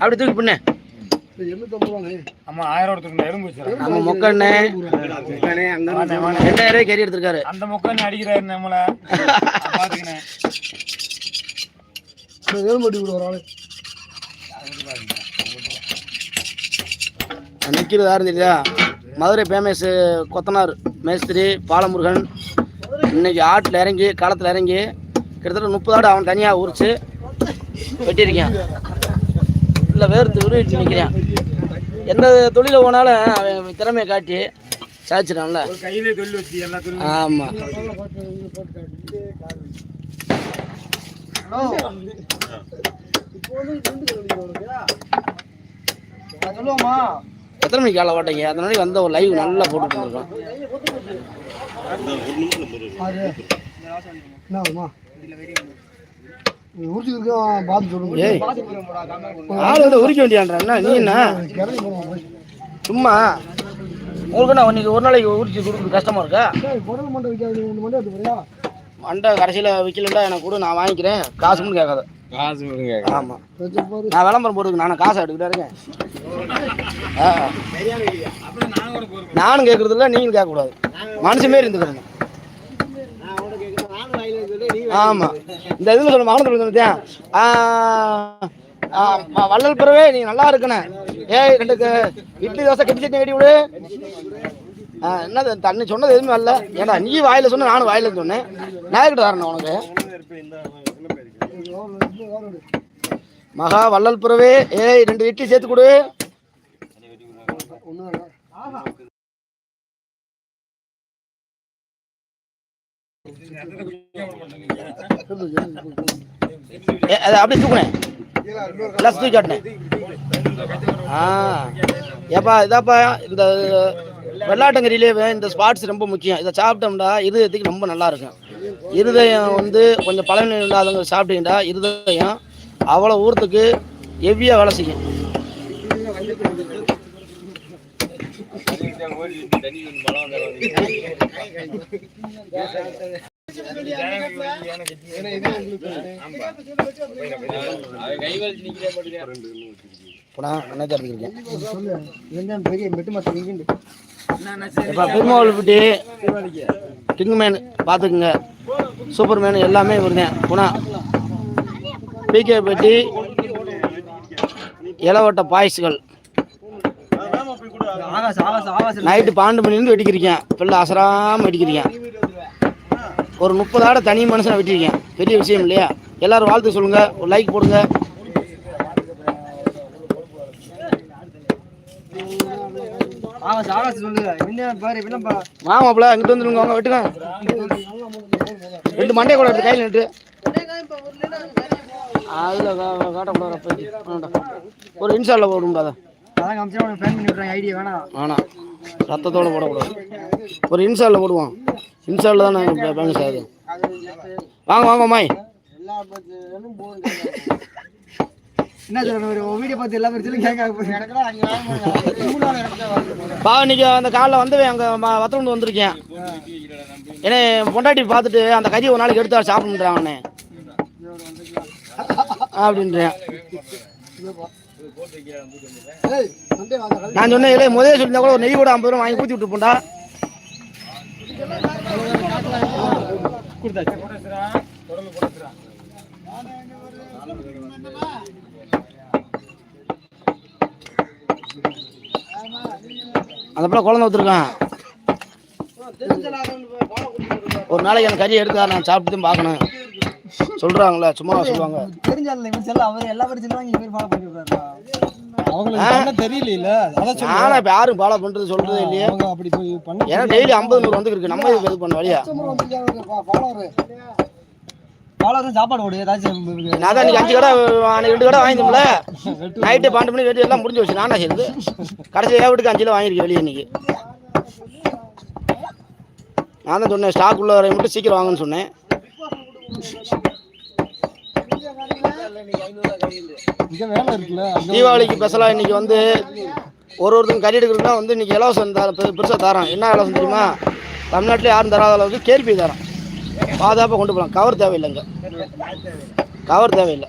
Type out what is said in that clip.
அப்படி தூக்கி பண்ணு நம்ம மொக்கண்ணே. ரெண்டாயிரம் கறி எடுத்திருக்காரு? அந்த முக்கம் அடிக்கிறாரு நம்மள? பாத்துக்கினேன் நிற்கிறது யாரும் தெரியுதா மதுரை ஃபேமஸ் கொத்தனார் மேஸ்திரி பாலமுருகன். இன்னைக்கு ஆட்டில் இறங்கி களத்தில் இறங்கி கிட்டத்தட்ட முப்பது ஆடு அவன் தனியாக உரிச்சு வெட்டியிருக்கேன். இல்லை வேர்த்து உருவிட்டு நிற்கிறேன் எந்த தொழில போனாலும் அவன் திறமையை காட்டி தொழிலும் ஆமாம் எத்தனை மணிக்கு காலை ஓட்டீங்க அதனால வந்த ஒரு லைவ் நல்லா போட்டுட்டு இருக்கோம் ஏய். ஆள் வந்து உரிக்க வேண்டியான்றா நீ என்ன? சும்மா. உங்களுக்கு என்ன இன்னைக்கு ஒரு நாளைக்கு உரிச்சு கொடுக்குறது கஷ்டமா இருக்கா? மண்டை கடைசியில் விற்கலண்டா எனக்கு கூட நான் வாங்கிக்கிறேன். காசு மட்டும் கேட்காத. காசு விடுங்க ஆமாம் நான் விளம்பரம் போட்டுருக்கு நானும் காசை எடுக்கிட்டே இருக்கேன். நான் நானும் கேட்கறது இல்லை நீங்களும் கேட்கக்கூடாது. மனுஷன் மாரி இருந்துக்கிறேன். ஆமாம் இந்த இதுல சொல்ல மகனத்தில் சொல்லிட்டேன் வள்ளல் பிறவே நீ நல்லா இருக்கணும் ஏய் ரெண்டு க- இட்லி தோசை கட்டி சட்னி கட்டி விடு. ஆ, என்னது தண்ணி சொன்னது எதுவுமே வரல ஏன்னா நீ வாயில சொன்ன நானும் வாயில சொன்னேன். நாயகிட்ட தரணும் உனக்கு? மகா வள்ளல் பிறவே ஏய் ரெண்டு இட்லி சேர்த்து கொடு. அதை அப்படியே தூக்குனேன் எல்லாம் தூக்கி காட்டினேன் ஆ. ஏப்பா இதாப்பா இந்த வெள்ளாட்டங்கரியிலே இந்த ஸ்பாட்ஸ் ரொம்ப முக்கியம். இதை சாப்பிட்டோம்டா இருதயத்துக்கு ரொம்ப நல்லா இருக்கும். இருதயம் வந்து கொஞ்சம் பழனி இல்லாதவங்க சாப்பிட்டீங்கடா இருதயம் அவ்வளோ ஊரத்துக்கு ஹெவியாக வேலை செய்யும். போனா கிங் பார்த்துக்குங்க சூப்பர் மேன் எல்லாமே வருதேன் குணா. பிகே பெட்டி இளவட்ட பாய்ஸ்கள். நைட்டு பன்னெண்டு மணிலேருந்து வெட்டிக்கிறீங்க பிள்ளை அசராமல் வெட்டிக்கிறீங்க ஒரு முப்பது ஆடை தனி மனுஷனை வெட்டிருக்கேன் பெரிய விஷயம் இல்லையா? எல்லாரும் வாழ்த்து சொல்லுங்க. ஒரு லைக் போடுங்க. மாமாப்பிள்ள அங்கிட்டு வந்துருங்க வாங்க வெட்டுங்க. ரெண்டு மண்டே கூட எடுத்து கையில் நிட்டு அதில் காட்டக்கூடாது அப்போதைக்கு. வேண்டாம். ஒரு இன்ஸ்டாலில் போடுங்க அதை வேணாம். ரத்தத்தோட போடக்கூடாது. ஒரு இன்ஸ்டாலில் போடுவோம். இன்ஸ்டாலில் தான் நாங்கள் பேங்க் சார் வாங்க வாங்க மாய். என்ன ஒரு வீடியோ பார்த்து எல்லா பேரும் கேட்க பாவம் இன்னைக்கு அந்த காலைல வந்தவன் அங்கே வத்தலந்து வந்திருக்கேன். ஏன்னா பொண்டாட்டி பார்த்துட்டு அந்த கறி ஒரு நாளைக்கு எடுத்து சாப்பிடுறான் அவனே. அப்படின்றேன். நான் சொன்னேன் இல்லை முதலே சொல்லியிருந்தா கூட ஒரு நெய் கூட ஐம்பது ரூபா வாங்கி ஊற்றி விட்டு போண்டா அந்த படம் குழந்தை ஊற்றுருக்கான் ஒரு நாளைக்கு அந்த கறி எடுத்தா நான் சாப்பிட்டு பார்க்கணும். சொல்றாங்களே சும்மா சொல்லுவாங்க. தெரிஞ்ச செல்ல அவர் எல்லா பேரும் சொல்லுவாங்க இவர் ஃபாலோ பண்ணி விடுறாருப்பா அவங்களுக்கு தெரியல அதான் நானும் இப்போ யாரும் ஃபாலோ பண்ணுறது சொல்றது இல்லையே. அவங்க அப்படி போய் பண்ண ஏன்னா டெய்லி ஐம்பது நூறு வந்து இருக்கு நம்ம இது பண்ண வழியா? சாப்பாடு போடு ஏதாச்சும் நான் தான் அஞ்சு கடை அன்னைக்கு ரெண்டு கடை வாங்கிட்டோம்ல நைட்டு பன்னெண்டு மணி வெட்டி எல்லாம் முடிஞ்சு வச்சு நானா செய்யுது கடைசி ஏன் வீட்டுக்கு அஞ்சு கிலோ வாங்கியிருக்கேன் வெளியே இன்னைக்கு. நான் தான் சொன்னேன் ஸ்டாக் உள்ள மட்டும் சீக்கிரம் வாங்கன்னு சொன்னேன் இங்க வேலை இருக்குல்ல அங்க தீபாவளிக்கு ஸ்பெஷலாக இன்னைக்கு வந்து ஒரு ஒருத்தங்க கறி எடுக்கிறதுனா வந்து இன்னைக்கு இலவசம் தர பெருசாக தரோம். என்ன இலவசம் தெரியுமா? தமிழ்நாட்டில் யாரும் தராத அளவுக்கு கேள்வி தரோம். பாதுகாப்பாக கொண்டு போகலாம் கவர் தேவையில்லைங்க. கவர் தேவையில்லை.